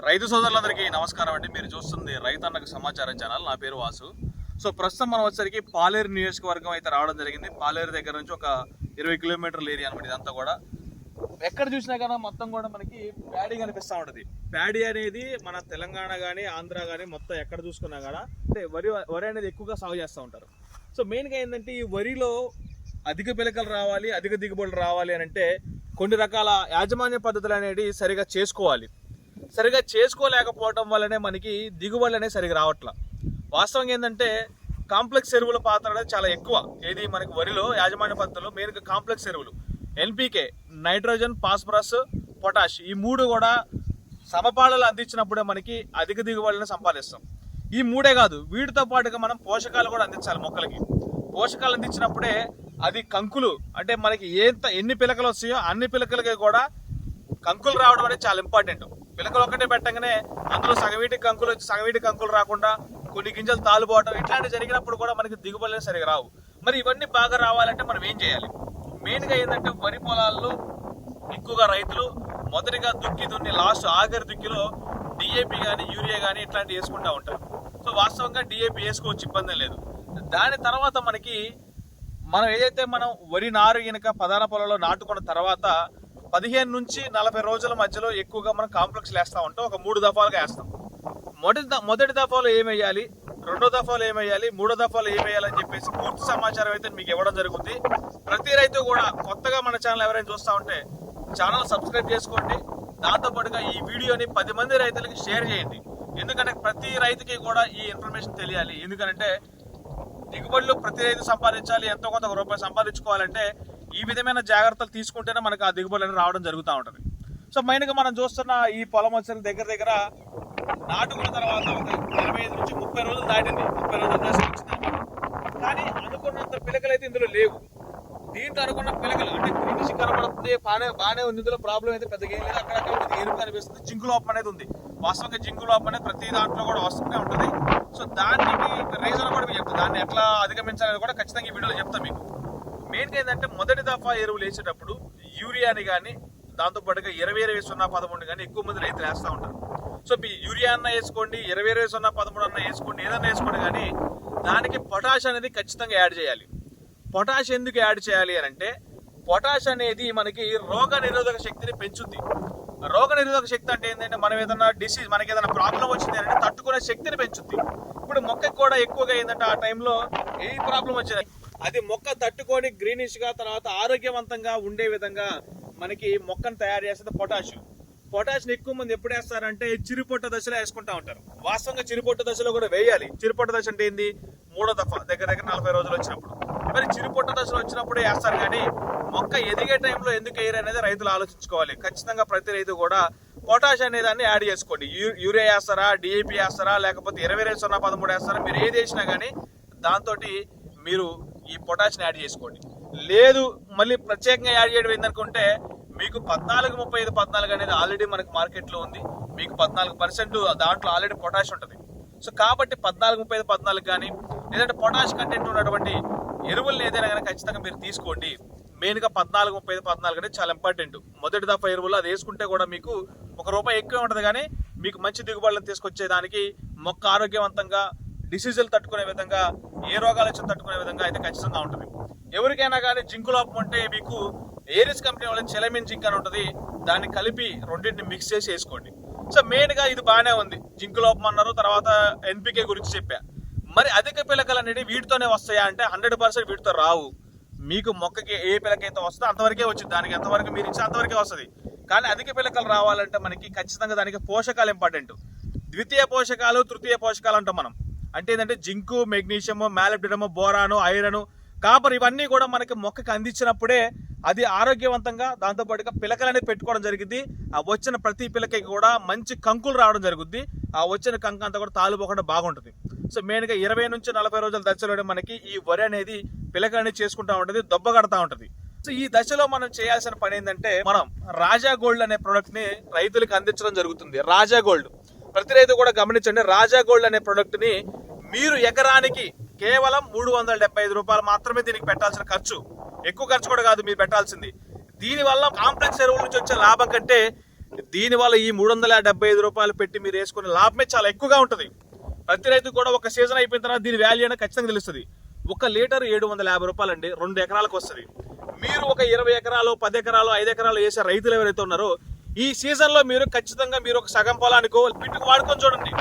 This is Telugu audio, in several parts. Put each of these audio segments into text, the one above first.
రైతు సోదరులందరికీ నమస్కారం అండి. మీరు చూస్తుంది రైతన్నకు సమాచారం ఛానల్. నా పేరు వాసు. సో ప్రస్తుతం మనం వచ్చేసరికి పాలేరు నియోజకవర్గం అయితే రావడం జరిగింది. పాలేరు దగ్గర నుంచి ఒక ఇరవై కిలోమీటర్ల ఏరియా అనమాట ఇదంతా కూడా. ఎక్కడ చూసినా కానీ మొత్తం కూడా మనకి ప్యాడీ కనిపిస్తూ ఉంటుంది. ప్యాడీ అనేది మన తెలంగాణ కానీ ఆంధ్ర కానీ మొత్తం ఎక్కడ చూసుకున్నా కూడా అంటే వరి వరి అనేది ఎక్కువగా సాగు చేస్తూ ఉంటారు. సో మెయిన్గా ఏంటంటే ఈ వరిలో అధిక పిలకలు రావాలి అధిక దిగుబడులు రావాలి అని అంటే కొన్ని రకాల యాజమాన్య పద్ధతులు అనేవి సరిగా చేసుకోవాలి. సరిగా చేసుకోలేకపోవటం వల్లనే మనకి దిగుబడులు అనేది సరిగా రావట్లా. వాస్తవం ఏంటంటే కాంప్లెక్స్ ఎరువుల పాత్ర అనేది చాలా ఎక్కువ. ఏది మనకి వరిలో యాజమాన్య పద్ధతిలో మెయిన్గా కాంప్లెక్స్ ఎరువులు. ఎన్పికే నైట్రోజన్ ఫాస్ఫరస్ పొటాష్ ఈ మూడు కూడా సమపాళలు అందించినప్పుడే మనకి అధిక దిగుబడులను సంపాదిస్తాం. ఈ మూడే కాదు వీటితో పాటుగా మనం పోషకాలు కూడా అందించాలి మొక్కలకి. పోషకాలు అందించినప్పుడే అది కంకులు అంటే మనకి ఎంత ఎన్ని పిలకలు వస్తాయో అన్ని పిలకలకి కూడా కంకులు రావడం అనేది చాలా ఇంపార్టెంట్. పిలకలు ఒక్కటే పెట్టగానే అందులో సగవీటికి కంకులు వచ్చి సగవీటికి కంకులు రాకుండా కొన్ని గింజలు తాలుపోవటం ఇట్లాంటివి జరిగినప్పుడు కూడా మనకి దిగుబడులు సరిగా రావు. మరి ఇవన్నీ బాగా రావాలంటే మనం ఏం చేయాలి? మెయిన్గా ఏంటంటే వరి పొలాల్లో ఎక్కువగా రైతులు మొదటిగా దుక్కి దున్ని లాస్ట్ ఆఖరి దుక్కిలో డిఏపి కానీ యూరియా కానీ ఇట్లాంటివి వేసుకుంటూ ఉంటారు. సో వాస్తవంగా డిఏపి వేసుకోవచ్చు ఇబ్బంది లేదు. దాని తర్వాత మనకి మనం ఏదైతే మనం వరి నారు గనక ప్రధాన పొలంలో నాటుకున్న తర్వాత పదిహేను నుంచి నలభై రోజుల మధ్యలో ఎక్కువగా మనం కాంప్లెక్స్ వేస్తూ ఉంటాం ఒక మూడు దఫాలుగా వేస్తాం. మొదటి మొదటి దఫాలో ఏమేయాలి రెండో దఫాలో ఏమేయాలి మూడో దఫాలో ఏమేయాలని చెప్పేసి పూర్తి సమాచారం అయితే మీకు ఇవ్వడం జరుగుతుంది ప్రతి రైతు కూడా కొత్తగా మన ఛానల్ ఎవరైనా చూస్తూ ఉంటే ఛానల్ సబ్స్క్రైబ్ చేసుకోండి. దాంతోపాటుగా ఈ వీడియోని పది మంది రైతులకి షేర్ చేయండి. ఎందుకంటే ప్రతి రైతుకి కూడా ఈ ఇన్ఫర్మేషన్ తెలియాలి. ఎందుకంటే దిగుబడులు ప్రతి రైతు సంపాదించాలి ఎంతో కొంత ఒక రూపాయి సంపాదించుకోవాలంటే ఈ విధమైన జాగ్రత్తలు తీసుకుంటేనే మనకు ఆ దిగుబడి అనేది రావడం జరుగుతూ ఉంటుంది. సో మెయిన్గా మనం చూస్తున్న ఈ పొలం వచ్చిన దగ్గర దగ్గర నాటుకున్న తర్వాత ఒక ఇరవై ఐదు నుంచి ముప్పై రోజులు దాటింది. ముప్పై రోజులు దశ వచ్చింది కానీ అనుకున్నంత పిలకలు అయితే ఇందులో లేవు. దీంట్లో అనుకున్న పిలకలు అంటే గ్రీనిష్ కనబడుతుంది బాగానే బాగానే ఉంది. ఇందులో ప్రాబ్లం అయితే పెద్దగా ఏం లేదు. అక్కడక్కడ కొద్దిగా ఎరుపు కనిపిస్తుంది. జింకు లోపం అనేది ఉంది. వాస్తవంగా జింకు లోపం అనేది ప్రతి దాంట్లో కూడా వస్తూనే ఉంటుంది. సో దానికి రీజన్ కూడా మీకు చెప్తాను దాన్ని ఎట్లా అధిగమించాలని కూడా ఖచ్చితంగా ఈ వీడియోలో చెప్తాను మీకు. మెయిన్గా ఏంటంటే మొదటి దఫా ఎరువులు వేసేటప్పుడు యూరియాని కానీ దాంతోపాటుగా ఇరవై ఇరవై సున్నా పదమూడు కానీ ఎక్కువ మంది రైతులు వేస్తూ ఉంటారు. సో మీ యూరియా అన్న వేసుకోండి ఇరవై ఇరవై సున్నా పదమూడు అన్న వేసుకోండి ఏదన్నా వేసుకోండి కానీ దానికి పొటాష్ అనేది ఖచ్చితంగా యాడ్ చేయాలి. పొటాష్ ఎందుకు యాడ్ చేయాలి అని అంటే పొటాష్ అనేది మనకి రోగ నిరోధక శక్తిని పెంచుద్ది. రోగ నిరోధక శక్తి అంటే ఏంటంటే మనం ఏదైనా డిసీజ్ మనకి ఏదైనా ప్రాబ్లం వచ్చింది అంటే తట్టుకునే శక్తిని పెంచుద్ది. ఇప్పుడు మొక్కకి కూడా ఎక్కువగా ఏంటంటే ఆ టైంలో ఏ ప్రాబ్లం వచ్చింది? అది మొక్క తట్టుకొని గ్రీనిష్గా తర్వాత ఆరోగ్యవంతంగా ఉండే విధంగా మనకి మొక్కను తయారు చేసేది పొటాషియం పొటాషియం ఎక్కువ మంది ఎప్పుడు వేస్తారంటే చిరుపొట్ట దశలో వేసుకుంటా ఉంటారు. వాస్తవంగా చిరుపొట్ట దశలో కూడా వేయాలి. చిరుపొట్ట దశ అంటే ఏంది? మూడో దఫా దగ్గర దగ్గర నలభై రోజులు వచ్చినప్పుడు. మరి చిరుపొట్ట దశలో వచ్చినప్పుడు వేస్తారు కానీ మొక్క ఎదిగే టైంలో ఎందుకు వేయరు అనేది రైతులు ఆలోచించుకోవాలి. ఖచ్చితంగా ప్రతి రైతు కూడా పొటాష్ అనే దాన్ని యాడ్ చేసుకోండి. యూ- యూరియా వేస్తారా? డిఏపి వేస్తారా? లేకపోతే ఇరవై రెండు సున్నా పదమూడు వేస్తారా? మీరు ఏది వేసినా కానీ దాంతో మీరు ఈ పొటాష్ని యాడ్ చేసుకోండి. లేదు మళ్ళీ ప్రత్యేకంగా యాడ్ చేయడం ఏంటనుకుంటే మీకు పద్నాలుగు ముప్పై ఐదు పద్నాలుగు అనేది ఆల్రెడీ మనకు మార్కెట్లో ఉంది. మీకు పద్నాలుగు పర్సెంట్ దాంట్లో ఆల్రెడీ పొటాష్ ఉంటుంది. సో కాబట్టి పద్నాలుగు ముప్పై ఐదు పద్నాలుగు కానీ లేదంటే పొటాష్ కంటెంట్ ఉన్నటువంటి ఎరువులను ఏదైనా కానీ ఖచ్చితంగా మీరు తీసుకోండి. మెయిన్గా పద్నాలుగు ముప్పై ఐదు పద్నాలుగు అనేది చాలా ఇంపార్టెంట్ మొదటి దఫా ఎరువులు అది వేసుకుంటే కూడా మీకు ఒక రూపాయి ఎక్కువ ఉంటుంది కానీ మీకు మంచి దిగుబడులను తీసుకొచ్చేదానికి మొక్క ఆరోగ్యవంతంగా డిసీజులు తట్టుకునే విధంగా ఏ రోగాలు వచ్చిన తట్టుకునే విధంగా అయితే ఖచ్చితంగా ఉంటుంది. ఎవరికైనా కానీ జింకు లోపం అంటే మీకు ఏరిస్ కంపెనీ వాళ్ళ చెలమిన్ జింక్ అని ఉంటుంది. దాన్ని కలిపి రెండింటిని మిక్స్ చేసి వేసుకోండి. సో మెయిన్గా ఇది బాగానే ఉంది. జింకు లోపం అన్నారు తర్వాత ఎన్పికే గురించి చెప్పా. మరి అధిక పిలకలు అనేవి వీటితోనే వస్తాయా అంటే హండ్రెడ్ పర్సెంట్ వీటితో రావు. మీకు మొక్కకి ఏ పిలకైతే వస్తుందో అంతవరకే వచ్చింది. దానికి ఎంతవరకు మీరు ఇచ్చే అంతవరకే వస్తుంది. కానీ అధిక పిలకలు రావాలంటే మనకి ఖచ్చితంగా దానికి పోషకాలు ఇంపార్టెంట్ ద్వితీయ పోషకాలు తృతీయ పోషకాలు అంటాం మనం. అంటే ఏంటంటే zinc magnesium molybdenum boron iron copper ఇవన్నీ కూడా మనకి మొక్కకి అందించినప్పుడే అది ఆరోగ్యవంతంగా దాంతోపాటుగా పిలకలనేది పెట్టుకోవడం జరిగింది. ఆ వచ్చిన ప్రతి పిలకకి కూడా మంచి కంకులు రావడం జరుగుద్ది. ఆ వచ్చిన కంక అంతా కూడా తాలుపోకుండా బాగుంటుంది. సో మెయిన్గా ఇరవై నుంచి నలభై రోజుల దశలో మనకి ఈ వరి అనేది పిలక అనేది చేసుకుంటా ఉంటుంది దొబ్బ కడతా ఉంటుంది. సో ఈ దశలో మనం చేయాల్సిన పని ఏంటంటే మనం రాజా గోల్డ్ అనే ప్రోడక్ట్ని రైతులకు అందించడం జరుగుతుంది. రాజా గోల్డ్. ప్రతి రైతు కూడా గమనించండి రాజా గోల్డ్ అనే ప్రోడక్ట్ని మీరు ఎకరానికి కేవలం మూడు వందల డెబ్బై ఐదు రూపాయలు మాత్రమే దీనికి పెట్టాల్సిన ఖర్చు. ఎక్కువ ఖర్చు కూడా కాదు మీరు పెట్టాల్సింది. దీనివల్ల కాంప్లెక్స్ ఎరువుల నుంచి వచ్చే లాభం కంటే దీనివల్ల ఈ మూడు వందల డెబ్బై ఐదు రూపాయలు పెట్టి మీరు వేసుకునే లాభమే చాలా ఎక్కువగా ఉంటుంది. ప్రతి రైతు కూడా ఒక సీజన్ అయిపోయిన తర్వాత దీని వాల్యూ అనేది ఖచ్చితంగా తెలుస్తుంది. ఒక లీటర్ ఏడు వందల యాభై రూపాయలు అండి రెండు ఎకరాలకు వస్తుంది. మీరు ఒక ఇరవై ఎకరాలు పది ఎకరాలు ఐదు ఎకరాలు వేసే రైతులు ఎవరైతే ఉన్నారో ఈ సీజన్లో మీరు ఖచ్చితంగా మీరు ఒక సగం పొలానికో పిట్టుకు వాడుకొని చూడండి.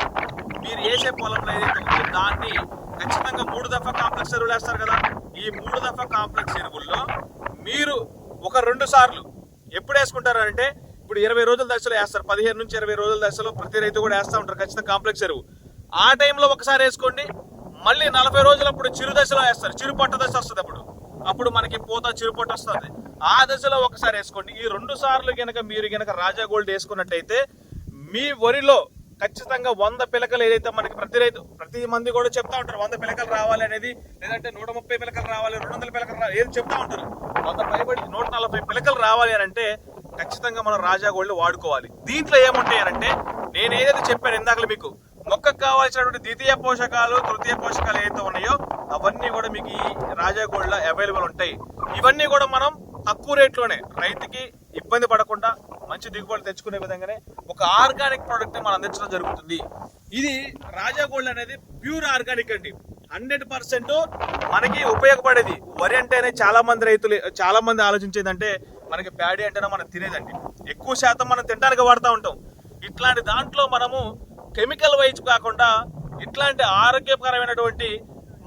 మీరు వేసే పొలంలో ఏదైతే ఉందో దాన్ని ఖచ్చితంగా మూడు దఫా కాంప్లెక్స్ ఎరువులు వేస్తారు కదా. ఈ మూడు దఫా కాంప్లెక్స్ ఎరువుల్లో మీరు ఒక రెండు సార్లు ఎప్పుడు వేసుకుంటారు అంటే ఇప్పుడు ఇరవై రోజుల దశలో వేస్తారు. పదిహేను నుంచి ఇరవై రోజుల దశలో ప్రతి రైతు కూడా వేస్తూ ఉంటారు ఖచ్చితంగా కాంప్లెక్స్ ఎరువు ఆ టైంలో ఒకసారి వేసుకోండి. మళ్ళీ నలభై రోజులప్పుడు చిరు దశలో వేస్తారు. చిరు పొట్ట దశ వస్తుంది అప్పుడు. అప్పుడు మనకి పూత చిరుపొట్ట వస్తుంది. ఆ దశలో ఒకసారి వేసుకోండి. ఈ రెండు సార్లు గనక మీరు గనక రాజా గోల్డ్ వేసుకున్నట్టయితే మీ వరిలో ఖచ్చితంగా వంద పిలకలు ఏదైతే మనకి ప్రతి రైతు ప్రతి మంది కూడా చెప్తా ఉంటారు వంద పిలకలు రావాలి అనేది లేదంటే నూట ముప్పై పిలకలు రావాలి రెండు వందల పిలకలు రావాలి ఏది చెప్తా ఉంటారు. వంద పైబడి నూట నలభై పిలకలు రావాలి అని అంటే ఖచ్చితంగా మనం రాజా గోళ్ళు వాడుకోవాలి. దీంట్లో ఏముంటాయి అంటే నేను ఏదైతే చెప్పాను ఇందాక మీకు మొక్కకు కావాల్సినటువంటి ద్వితీయ పోషకాలు తృతీయ పోషకాలు ఏదైతే ఉన్నాయో అవన్నీ కూడా మీకు ఈ రాజా గోల్డ్ అవైలబుల్ ఉంటాయి. ఇవన్నీ కూడా మనం తక్కువ రేట్లోనే రైతుకి ఇబ్బంది పడకుండా మంచి దిగుబడి తెచ్చుకునే విధంగానే ఒక ఆర్గానిక్ ప్రోడక్ట్ మనం అందించడం జరుగుతుంది. ఇది రాజా గోల్డ్ అనేది ప్యూర్ ఆర్గానిక్ అండి. హండ్రెడ్ పర్సెంట్ మనకి ఉపయోగపడేది. వరి అంటేనే చాలా మంది రైతులు చాలా మంది ఆలోచించేదంటే మనకి ప్యాడీ అంటేనే మనం తినేదండి. ఎక్కువ శాతం మనం తినడానికి వాడుతూ ఉంటాం. ఇట్లాంటి దాంట్లో మనము కెమికల్ వైజ్ కాకుండా ఇట్లాంటి ఆరోగ్యకరమైనటువంటి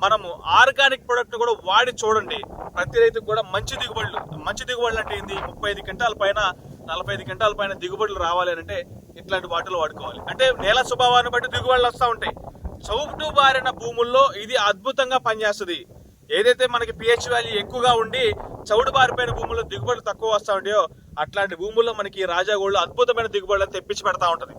మనము ఆర్గానిక్ ప్రొడక్ట్ కూడా వాడి చూడండి. ప్రతి రైతుకు కూడా మంచి దిగుబడులు మంచి దిగుబడులు అంటే ఏంది? ముప్పై ఐదు క్వింటాల పైన నలభై ఐదు క్వింటాల పైన దిగుబడులు రావాలి అని అంటే ఇట్లాంటి వాటిలో వాడుకోవాలి. అంటే నేల స్వభావాన్ని బట్టి దిగుబడులు వస్తూ ఉంటాయి. చౌటు బారిన భూముల్లో ఇది అద్భుతంగా పనిచేస్తుంది. ఏదైతే మనకి పిహెచ్ వాల్యూ ఎక్కువగా ఉండి చౌడు బారిపోయిన భూముల్లో దిగుబడులు తక్కువ వస్తూ ఉంటాయో అట్లాంటి భూముల్లో మనకి రాజాగోళ్ళు అద్భుతమైన దిగుబడులు తెప్పించి పెడతా ఉంటుంది.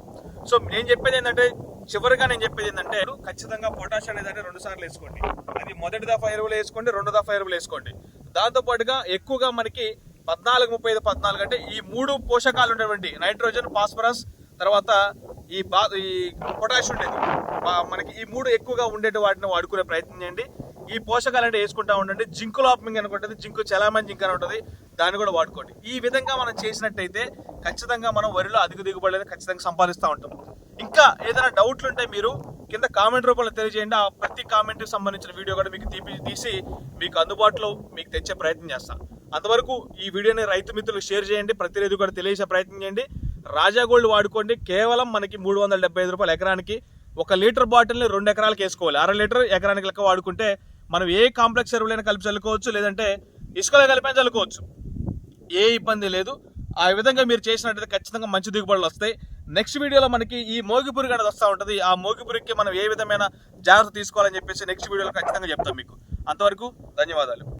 సో నేను చెప్పేది ఏంటంటే చివరిగా నేను చెప్పేది ఏంటంటే ఖచ్చితంగా పొటాష్ అనేది అంటే రెండు సార్లు వేసుకోండి. అది మొదటి దఫా ఎరువులు వేసుకోండి రెండు దఫా ఎరువులు వేసుకోండి. దాంతోపాటుగా ఎక్కువగా మనకి పద్నాలుగు ముప్పై ఐదు పద్నాలుగు అంటే ఈ మూడు పోషకాలు ఉండేవండి నైట్రోజన్ ఫాస్ఫరస్ తర్వాత ఈ బా ఈ పొటాష్ ఉండేది. మనకి ఈ మూడు ఎక్కువగా ఉండేటి వాటిని వాడుకునే ప్రయత్నం చేయండి. ఈ పోషకాలు అంటే వేసుకుంటా ఉండండి. జింకు లోపమింగ్ అని ఉంటుంది. జింకు చలామణి జింక్ అని ఉంటుంది. దాన్ని కూడా వాడుకోండి. ఈ విధంగా మనం చేసినట్టయితే ఖచ్చితంగా మనం వరిలో అధిక దిగుబడి అనేది ఖచ్చితంగా సంపాదిస్తూ ఉంటాం. ఇంకా ఏదైనా డౌట్లు ఉంటే మీరు కింద కామెంట్ రూపంలో తెలియజేయండి. ఆ ప్రతి కామెంట్కి సంబంధించిన వీడియో కూడా మీకు తీపి తీసి మీకు అందుబాటులో మీకు తెచ్చే ప్రయత్నం చేస్తాను అంతవరకు ఈ వీడియోని రైతు మిత్రులకు షేర్ చేయండి ప్రతి రైతు కూడా తెలియజేసే ప్రయత్నం చేయండి. రాజా గోల్డ్ వాడుకోండి కేవలం మనకి మూడు వందల డెబ్బై ఐదు రూపాయలు ఎకరానికి ఒక లీటర్ బాటిల్ని రెండు ఎకరాలకు వేసుకోవాలి. అర లీటర్ ఎకరానికి లెక్క వాడుకుంటే మనం ఏ కాంప్లెక్స్ ఎరువులైనా కలిపి చల్లుకోవచ్చు లేదంటే ఇసుకలో కలిపి చల్లుకోవచ్చు. ఏ ఇబ్బంది లేదు. ఆ విధంగా మీరు చేసినట్టయితే ఖచ్చితంగా మంచి దిగుబడులు వస్తాయి. నెక్స్ట్ వీడియోలో మనకి ఈ మోగిపురి అనేది వస్తూ ఉంటుంది. ఆ మోగిపురికి మనం ఏ విధమైన జాగ్రత్త తీసుకోవాలని చెప్పేసి నెక్స్ట్ వీడియోలో ఖచ్చితంగా చెప్తాం మీకు. అంతవరకు ధన్యవాదాలు.